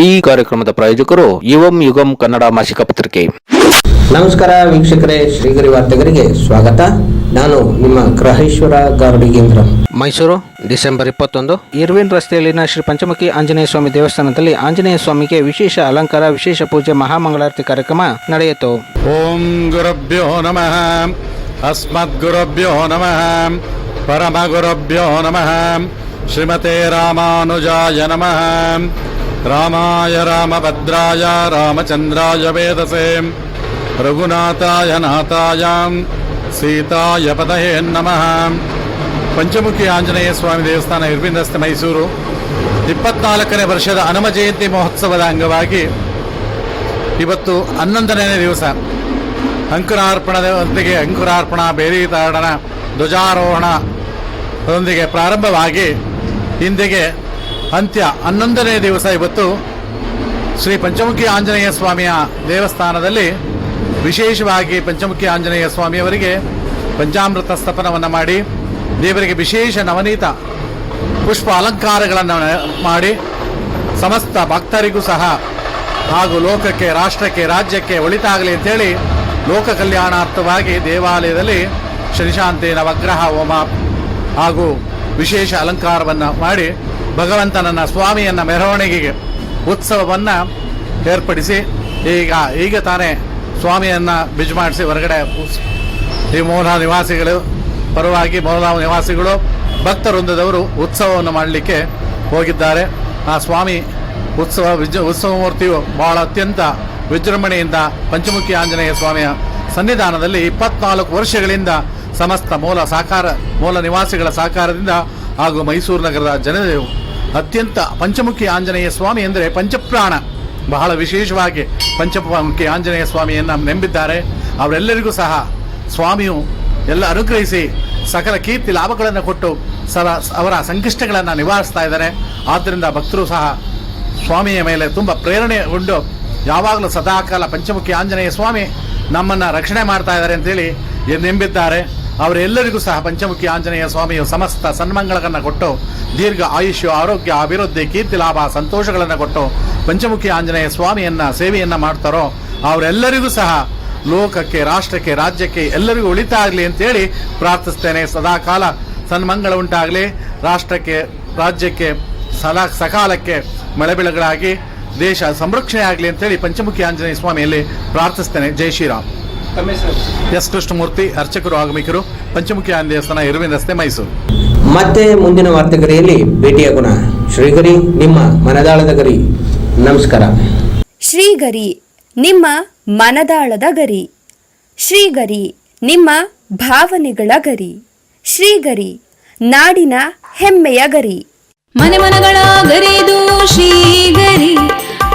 ಈ ಕಾರ್ಯಕ್ರಮದ ಪ್ರಾಯೋಜಕರು ಯುವಂ ಯುಗಂ ಕನ್ನಡ ಮಾಸಿಕ ಪತ್ರಿಕೆ. ನಮಸ್ಕಾರ ವೀಕ್ಷಕರೇ ಶ್ರೀಗರಿ ವಾರ್ತೆಗರಿಗೆ ಸ್ವಾಗತ. ನಾನು ನಿಮ್ಮ ಗ್ರಹೇಶ್ವರ ಗಾರ್ಡಿಗೇಂದ್ರ. ಮೈಸೂರು ಡಿಸೆಂಬರ್ ಇಪ್ಪತ್ತೊಂದು ಇರ್ವಿನ್ ರಸ್ತೆಯಲ್ಲಿನ ಶ್ರೀ ಪಂಚಮುಖಿ ಆಂಜನೇಯ ಸ್ವಾಮಿ ದೇವಸ್ಥಾನದಲ್ಲಿ ಆಂಜನೇಯ ಸ್ವಾಮಿಗೆ ವಿಶೇಷ ಅಲಂಕಾರ ವಿಶೇಷ ಪೂಜೆ ಮಹಾಮಂಗಳಾರತಿ ಕಾರ್ಯಕ್ರಮ ನಡೆಯಿತು. ಓಂ ಗುರುಭ್ಯೋ ನಮಃ. ಅಸ್ಮದ್ ಗುರುಭ್ಯೋ ನಮಃ. ಪರಮ ಗುರುಭ್ಯೋ ನಮಃ. ಶ್ರೀಮತೆ ರಾಮಾನುಜಾಯ ನಮಃ. ರಾಮಾಯ ರಾಮಭದ್ರಾಯ ರಾಮಚಂದ್ರಾಯ ವೇದಸೆ ರಘುನಾಥಾಯ ನಾಥಾಯ ಸೀತಾಯ ಪದಹೇ ನಮಃ ಪಂಚಮುಖಿ ಆಂಜನೇಯ ಸ್ವಾಮಿ ದೇವಸ್ಥಾನ ಇರ್ವಿಂದ ಮೈಸೂರು ಇಪ್ಪತ್ನಾಲ್ಕನೇ ವರ್ಷದ ಹನುಮ ಜಯಂತಿ ಮಹೋತ್ಸವದ ಅಂಗವಾಗಿ ಇವತ್ತು ಹನ್ನೊಂದನೇ ದಿವಸ ಅಂಕುರಾರ್ಪಣದೊಂದಿಗೆ ಅಂಕುರಾರ್ಪಣ ಬೇರೀತಾರಣ ಧ್ವಜಾರೋಹಣದೊಂದಿಗೆ ಪ್ರಾರಂಭವಾಗಿ ಇಂದಿಗೆ ಅಂತ್ಯ ಹನ್ನೊಂದನೇ ದಿವಸ ಇವತ್ತು ಶ್ರೀ ಪಂಚಮುಖಿ ಆಂಜನೇಯ ಸ್ವಾಮಿಯ ದೇವಸ್ಥಾನದಲ್ಲಿ ವಿಶೇಷವಾಗಿ ಪಂಚಮುಖಿ ಆಂಜನೇಯ ಸ್ವಾಮಿಯವರಿಗೆ ಪಂಚಾಮೃತ ಸ್ಥಾಪನವನ್ನು ಮಾಡಿ ದೇವರಿಗೆ ವಿಶೇಷ ನವನೀತ ಪುಷ್ಪ ಅಲಂಕಾರಗಳನ್ನು ಮಾಡಿ ಸಮಸ್ತ ಭಕ್ತರಿಗೂ ಸಹ ಹಾಗೂ ಲೋಕಕ್ಕೆ, ರಾಷ್ಟ್ರಕ್ಕೆ, ರಾಜ್ಯಕ್ಕೆ ಒಳಿತಾಗಲಿ ಅಂತೇಳಿ ಲೋಕ ಕಲ್ಯಾಣಾರ್ಥವಾಗಿ ದೇವಾಲಯದಲ್ಲಿ ಶನಿಶಾಂತಿ ನವಗ್ರಹ, ಹೋಮ ಹಾಗೂ ವಿಶೇಷ ಅಲಂಕಾರವನ್ನು ಮಾಡಿ ಭಗವಂತನನ್ನ ಸ್ವಾಮಿಯನ್ನ ಮೆರವಣಿಗೆಗೆ ಉತ್ಸವವನ್ನು ಏರ್ಪಡಿಸಿ ಈಗ ಈಗ ತಾನೇ ಸ್ವಾಮಿಯನ್ನ ಬಿಜ್ ಮಾಡಿಸಿ ಹೊರಗಡೆ ಈ ಮೌನ ನಿವಾಸಿಗಳು, ಪರವಾಗಿ ಮೌನ ನಿವಾಸಿಗಳು ಭಕ್ತವೃಂದದವರು ಉತ್ಸವವನ್ನು ಮಾಡಲಿಕ್ಕೆ ಹೋಗಿದ್ದಾರೆ. ಆ ಸ್ವಾಮಿ ಉತ್ಸವ ವಿಜ್ ಉತ್ಸವ ಮೂರ್ತಿಯು ಬಹಳ ಅತ್ಯಂತ ವಿಜೃಂಭಣೆಯಿಂದ ಪಂಚಮುಖಿ ಆಂಜನೇಯ ಸ್ವಾಮಿಯ ಸನ್ನಿಧಾನದಲ್ಲಿ ಇಪ್ಪತ್ನಾಲ್ಕು ವರ್ಷಗಳಿಂದ ಸಮಸ್ತ ಮೂಲ ಸಾಕಾರ, ಮೂಲ ನಿವಾಸಿಗಳ ಸಹಕಾರದಿಂದ ಹಾಗೂ ಮೈಸೂರು ನಗರದ ಜನರು ಅತ್ಯಂತ ಪಂಚಮುಖಿ ಆಂಜನೇಯ ಸ್ವಾಮಿ ಎಂದರೆ ಪಂಚಪ್ರಾಣ. ಬಹಳ ವಿಶೇಷವಾಗಿ ಪಂಚಮುಖಿ ಆಂಜನೇಯ ಸ್ವಾಮಿಯನ್ನು ನಂಬಿದ್ದಾರೆ. ಅವರೆಲ್ಲರಿಗೂ ಸಹ ಸ್ವಾಮಿಯು ಎಲ್ಲ ಅನುಗ್ರಹಿಸಿ ಸಕಲ ಕೀರ್ತಿ ಲಾಭಗಳನ್ನು ಕೊಟ್ಟು ಸರ, ಅವರ ಸಂಕಷ್ಟಗಳನ್ನು ನಿವಾರಿಸ್ತಾ ಇದ್ದಾರೆ. ಆದ್ದರಿಂದ ಭಕ್ತರು ಸಹ ಸ್ವಾಮಿಯ ಮೇಲೆ ತುಂಬ ಪ್ರೇರಣೆಗೊಂಡು ಯಾವಾಗಲೂ ಸದಾಕಾಲ ಪಂಚಮುಖಿ ಆಂಜನೇಯ ಸ್ವಾಮಿ ನಮ್ಮನ್ನು ರಕ್ಷಣೆ ಮಾಡ್ತಾ ಇದ್ದಾರೆ ಅಂತೇಳಿ ನಂಬಿದ್ದಾರೆ ಅವರೆಲ್ಲರಿಗೂ ಸಹ ಪಂಚಮುಖಿ ಆಂಜನೇಯ ಸ್ವಾಮಿಯು ಸಮಸ್ತ ಸನ್ಮಂಗಳಗಳನ್ನು ಕೊಟ್ಟು ದೀರ್ಘ ಆಯುಷ್ಯ, ಆರೋಗ್ಯ, ಅಭಿವೃದ್ಧಿ, ಕೀರ್ತಿ, ಲಾಭ, ಸಂತೋಷಗಳನ್ನು ಕೊಟ್ಟು ಪಂಚಮುಖಿ ಆಂಜನೇಯ ಸ್ವಾಮಿಯನ್ನ, ಸೇವೆಯನ್ನ ಮಾಡ್ತಾರೋ ಅವರೆಲ್ಲರಿಗೂ ಸಹ ಲೋಕಕ್ಕೆ, ರಾಷ್ಟ್ರಕ್ಕೆ, ರಾಜ್ಯಕ್ಕೆ ಎಲ್ಲರಿಗೂ ಒಳಿತಾಗಲಿ ಅಂತೇಳಿ ಪ್ರಾರ್ಥಿಸ್ತೇನೆ. ಸದಾಕಾಲ ಸನ್ಮಂಗಳ ಉಂಟಾಗಲಿ. ರಾಷ್ಟ್ರಕ್ಕೆ, ರಾಜ್ಯಕ್ಕೆ, ಸಲಾ, ಸಕಾಲಕ್ಕೆ ಮಳೆ ಬೆಳೆಗಳಾಗಿ ದೇಶ ಸಂರಕ್ಷಣೆ ಆಗಲಿ ಅಂತೇಳಿ ಪಂಚಮುಖಿ ಆಂಜನೇಯ ಸ್ವಾಮಿಯಲ್ಲಿ ಪ್ರಾರ್ಥಿಸ್ತೇನೆ. ಜೈ ಶ್ರೀರಾಮ್. ಎಸ್ ಕೃಷ್ಣಮೂರ್ತಿ ಅರ್ಚಕರು ಆಗಮಿಕರು ಪಂಚಮುಖಿ ಆಂಜನೇಯ ದೇವಸ್ಥಾನ ಇರುವಿನ ರಸ್ತೆ ಮೈಸೂರು. ಮತ್ತೆ ಮುಂದಿನ ವಾರ್ತೆಗರಿಯಲ್ಲಿ ಭೇಟಿಯಾಗೋಣ ಶ್ರೀಗರಿ ನಿಮ್ಮ ಮನದಾಳದ ಗರಿ. ನಮಸ್ಕಾರ. ಶ್ರೀಗರಿ ನಿಮ್ಮ ಮನದಾಳದ ಗರಿ. ಶ್ರೀಗರಿ ನಿಮ್ಮ ಭಾವನೆಗಳ ಗರಿ. ಶ್ರೀಗರಿ ನಾಡಿನ ಹೆಮ್ಮೆಯ ಗರಿ. ಮನೆ ಮನಗಳ ಗರಿದು ಶ್ರೀಗರಿ.